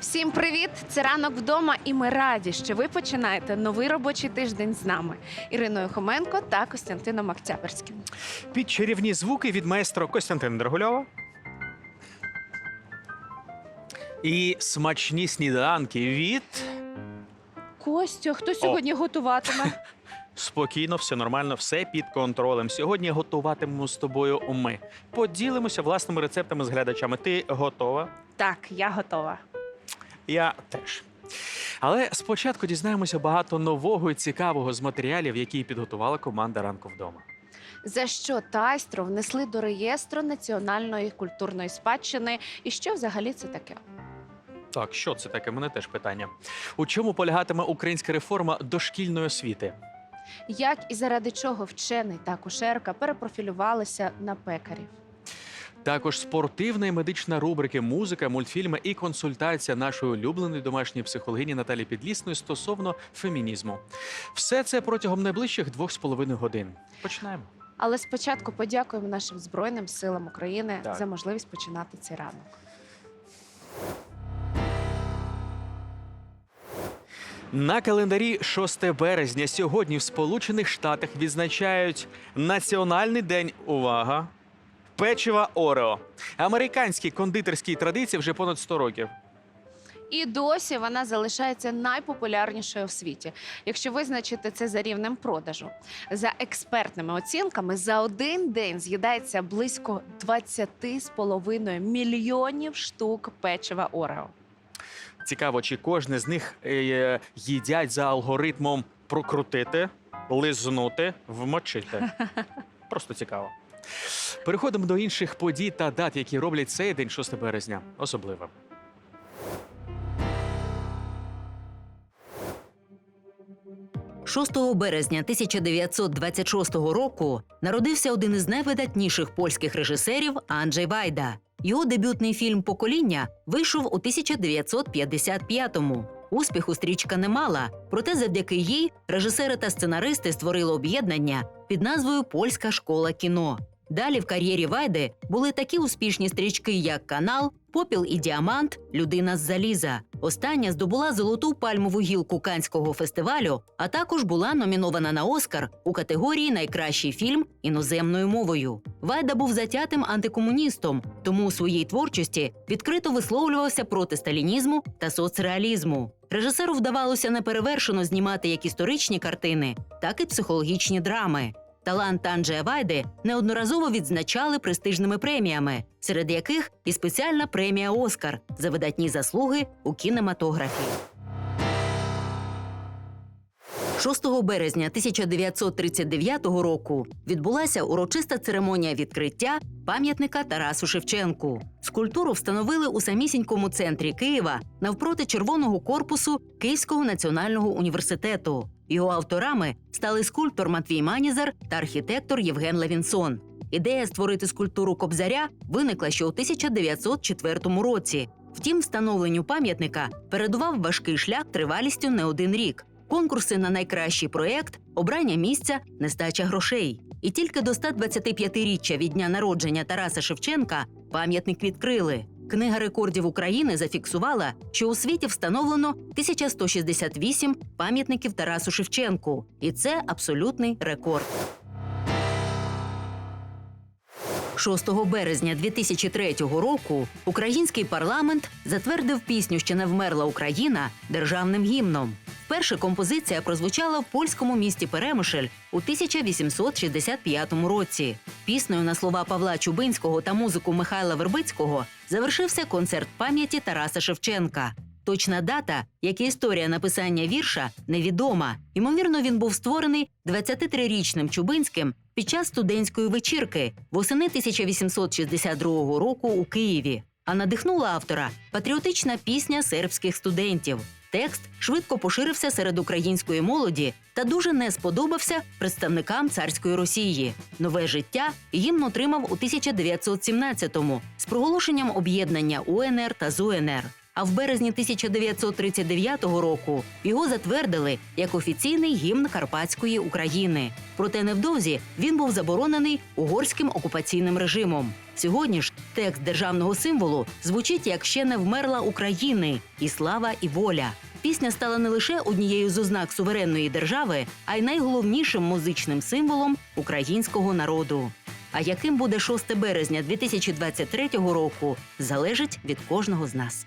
Всім привіт! Це ранок вдома, і ми раді, що ви починаєте новий робочий тиждень з нами Іриною Хоменко та Костянтином Октябрським. Під чарівні звуки від майстра Костянтина Драгульова. І смачні сніданки від Костя, хто сьогодні готуватиме? спокійно, все нормально, все під контролем. Сьогодні готуватимемо з тобою ми. Поділимося власними рецептами з глядачами. Ти готова? Так, я готова. Я теж. Але спочатку дізнаємося багато нового і цікавого з матеріалів, які підготувала команда ранку вдома. За що тайстро внесли до реєстру національної культурної спадщини, і що взагалі це таке? Так, що це таке? Мене теж питання. У чому полягатиме українська реформа дошкільної освіти? Як і заради чого вчений та акушерка перепрофілювалися на пекарів? Також спортивна і медична рубрики, музика, мультфільми і консультація нашої улюбленої домашньої психологині Наталі Підлісної стосовно фемінізму. Все це протягом найближчих двох з половиною годин. Починаємо. Але спочатку подякуємо нашим збройним силам України Так. за можливість починати цей ранок. На календарі 6 березня сьогодні в Сполучених Штатах відзначають Національний день увага. Печива Орео. Американській кондитерській традиції вже понад 100 років. І досі вона залишається найпопулярнішою в світі, якщо визначити це за рівнем продажу. За експертними оцінками, за один день з'їдається близько 20,5 мільйонів штук печива Орео. Цікаво, чи кожне з них е, їдять за алгоритмом прокрутити, лизнути, вмочити. Просто цікаво. Переходимо до інших подій та дат, які роблять цей день 6 березня особливим. – 6 березня 1926 року народився один із найвидатніших польських режисерів Анджей Вайда. Його дебютний фільм Покоління вийшов у 1955-му. Успіху стрічка не мала, проте завдяки їй режисери та сценаристи створили об'єднання під назвою Польська школа кіно. Далі в кар'єрі Вайди були такі успішні стрічки, як Канал, Попіл і Діамант, Людина з заліза. Остання здобула золоту пальмову гілку Канського фестивалю, а також була номінована на Оскар у категорії Найкращий фільм іноземною мовою. Вайда був затятим антикомуністом, тому у своїй творчості відкрито висловлювався проти сталінізму та соцреалізму. Режисеру вдавалося неперевершено знімати як історичні картини, так і психологічні драми. Талант Анджея Вайди неодноразово відзначали престижними преміями, серед яких і спеціальна премія Оскар за видатні заслуги у кінематографі. 6 березня 1939 року відбулася урочиста церемонія відкриття пам'ятника Тарасу Шевченку. Скульптуру встановили у самісінькому центрі Києва навпроти червоного корпусу Київського національного університету. Його авторами стали скульптор Матвій Манізер та архітектор Євген Левінсон. Ідея створити скульптуру Кобзаря виникла ще у 1904 році. Втім, встановленню пам'ятника передував важкий шлях тривалістю не один рік. Конкурси на найкращий проєкт, обрання місця, нестача грошей. І тільки до 125-річчя від дня народження Тараса Шевченка пам'ятник відкрили. Книга рекордів України зафіксувала, що у світі встановлено 1168 пам'ятників Тарасу Шевченку, і це абсолютний рекорд. 6 березня 2003 року український парламент затвердив пісню Ще не вмерла Україна державним гімном. Вперше композиція прозвучала в польському місті Перемишль у 1865 році. Піснею на слова Павла Чубинського та музику Михайла Вербицького завершився концерт пам'яті Тараса Шевченка. Точна дата, як і історія написання вірша, невідома. Ймовірно, він був створений 23-річним Чубинським під час студентської вечірки восени 1862 року у Києві. А надихнула автора патріотична пісня сербських студентів. Текст швидко поширився серед української молоді та дуже не сподобався представникам царської Росії. Нове життя гімн отримав у 1917-му з проголошенням об'єднання УНР та ЗУНР. А в березні 1939 року його затвердили як офіційний гімн Карпатської України. Проте невдовзі він був заборонений угорським окупаційним режимом. Сьогодні ж текст державного символу звучить як ще не вмерла України і слава і воля. Пісня стала не лише однією з ознак суверенної держави, а й найголовнішим музичним символом українського народу. А яким буде 6 березня 2023 року, залежить від кожного з нас.